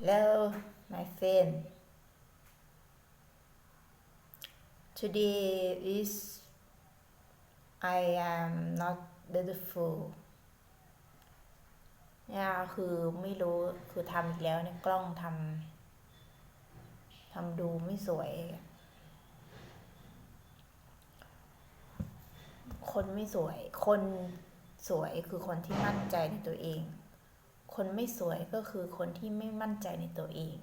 Hello, my friend. Today is I am not beautiful เนี่ยคือไม่รู้คือทำอีกแล้วเนี่ยกล้องทำทำดูไม่สวย คนไม่สวย คนสวยคือคนที่มั่นใจในตัวเอง คนไม่สวยก็คือคนที่ไม่มั่นใจในตัวเอง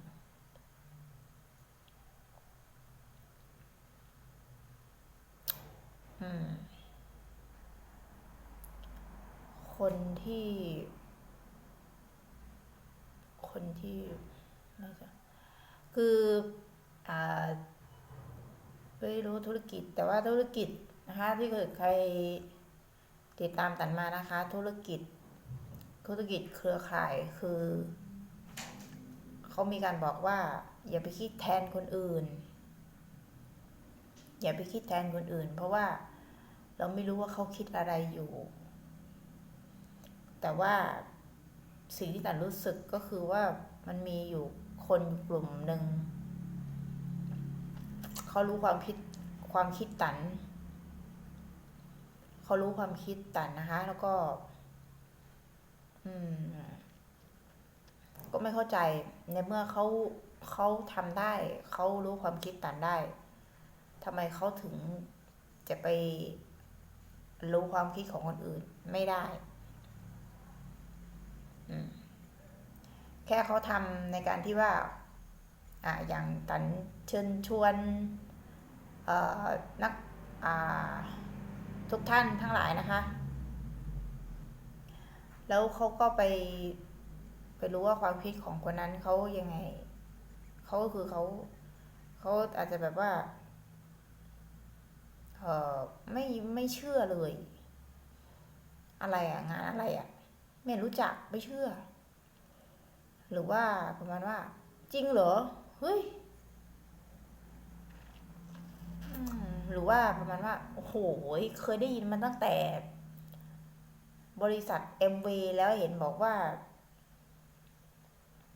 คนที่ คนที่น่าจะคืออ่าไม่รู้ธุรกิจ แต่ว่าธุรกิจนะคะ ที่เกิดใครติดตามตันมานะคะ ธุรกิจ ธุรกิจเครือข่ายคือ เขามีการบอกว่า อย่าไปคิดแทนคนอื่น อย่าไปคิดแทนคนอื่น เพราะว่าเราไม่รู้ว่าเขาคิดอะไรอยู่ แต่ว่าสิ่งที่ตันรู้สึกก็คือว่ามันมีอยู่คนกลุ่มหนึ่งเขารู้ความคิดความคิดตันเขารู้ความคิดตันนะคะ แล้วก็ อืม ก็ไม่เข้าใจ ในเมื่อเขาเขาทำได้ เขารู้ความคิดตันได้ทำไมเขาถึงจะไปรู้ความคิดของคนอื่นไม่ได้อืมแค่เขาทำในการที่ว่า อ่าอย่างตันเชิญชวนเอ่อนักอ่าทุกท่านทั้งหลายนะคะ แล้วเขาก็ไป ไปรู้ว่าความคิดของคนนั้นเขายังไงเขาก็คือเขาเขาอาจจะแบบว่าเออไม่ไม่เชื่อเลย อะไรอะงานอะไรอะไม่รู้จักไม่เชื่อ หรือว่าประมาณว่า จริงเหรอเฮ้ยหรือว่าประมาณว่าโอ้โหเคยได้ยินมันตั้งแต่ บริษัท MV แล้วเห็นบอกว่า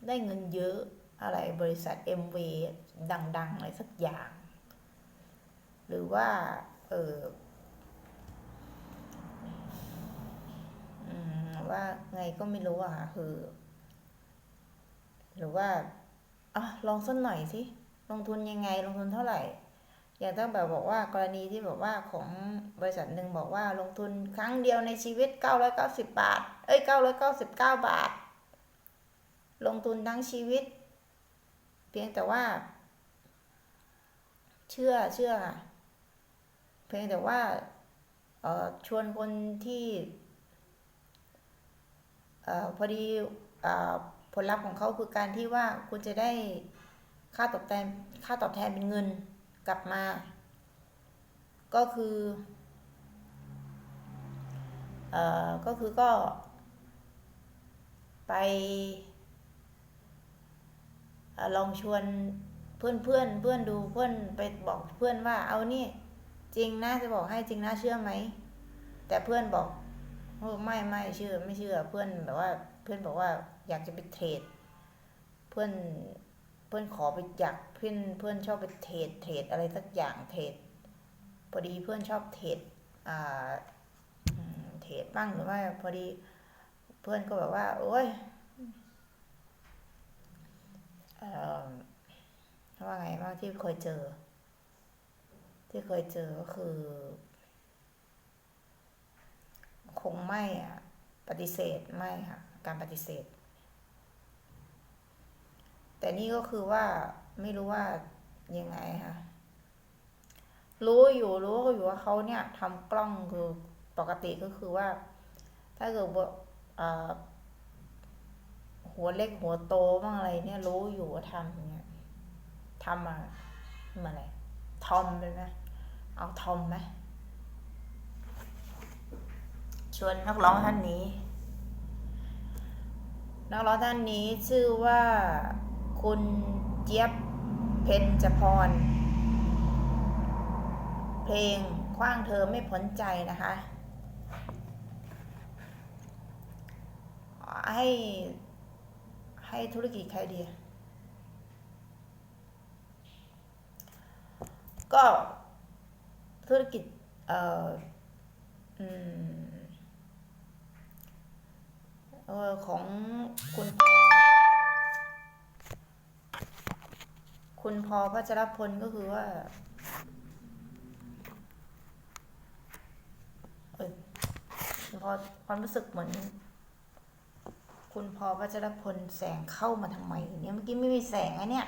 ได้เงินเยอะอะไรบริษัท MV ดัง ๆ อะไรสักอย่าง หรือว่า เออว่าไงก็ไม่รู้อะค่ะคือ หรือว่าอะลองสักหน่อยสิลงทุนยังไงลงทุนเท่าไหร่ อย่างต้องแบบบอกว่ากรณีที่แบบว่าของบริษัทหนึ่งบอกว่าลงทุนครั้งเดียวในชีวิตเก้าร้อยเก้าสิบาท เอ้ยเก้าร้อยเก้าสิบาท ลงทุนทั้งชีวิต เพียงแต่ว่า เชื่อเชื่อค่ะเพียงแต่ว่าเออชวนคนที่เออพอดีเออผลลัพธ์ของเขาคือการที่ว่าคุณจะได้ค่าตอบแทนค่าตอบแทนเป็นเงิน กลับมา ก็คือเอ่อก็คือก็ ไปอลองชวนเพื่อนเพื่อนเพื่อนดูเพื่อนไปบอกเพื่อนว่าเอานี่ จริงนะจะบอกให้จริงนะเชื่อไหมแต่เพื่อนบอกโอ้ไม่ไม่เชื่อไม่เชื่อเพื่อนแบบว่าเพื่อนบอกว่าอยากจะไปเทรด เพื่อน เพื่อนขอไปอยากเพื่อนเพื่อนชอบไปเทรดเทรดอะไรสักอย่างเทรดพอดีเพื่อนชอบเทรดอ่าเทรดบ้างหรือว่าพอดีเพื่อนก็แบบว่า โอ้ยเอ่อว่าไงบ้างที่เคยเจอ ที่เคยเจอก็คือ คงไม่อะปฏิเสธไม่ค่ะ การปฏิเสธ แต่นี่ก็คือว่าไม่รู้ว่ายังไงค่ะ รู้อยู่รู้อยู่ว่าเขาเนี่ยทำกล้องคือปกติก็คือว่า ถ้าเกิดว่าหัวเล็กหัวโตบ้างอะไรเนี่ย รู้อยู่ว่าทำอย่างเงี้ยทำมามื่อไรทอมเลยไหมเอาทอมไหมชวนนักร้องท่านนี้ นักร้องท่านนี้ชื่อว่า คุณเจี๊ยบ เพนญจพร เพลงคว้างเธอไม่พ้นใจนะคะ ให้ ให้ธุรกิจใครดี ก็ธุรกิจ เอ่อของคุณ คุณพอพัชรพลก็คือว่าเออพอความรู้สึกเหมือน คุณพอพัชรพลแสงเข้ามาทำไมเนี่ยเมื่อกี้ไม่มีแสงอะเนี่ย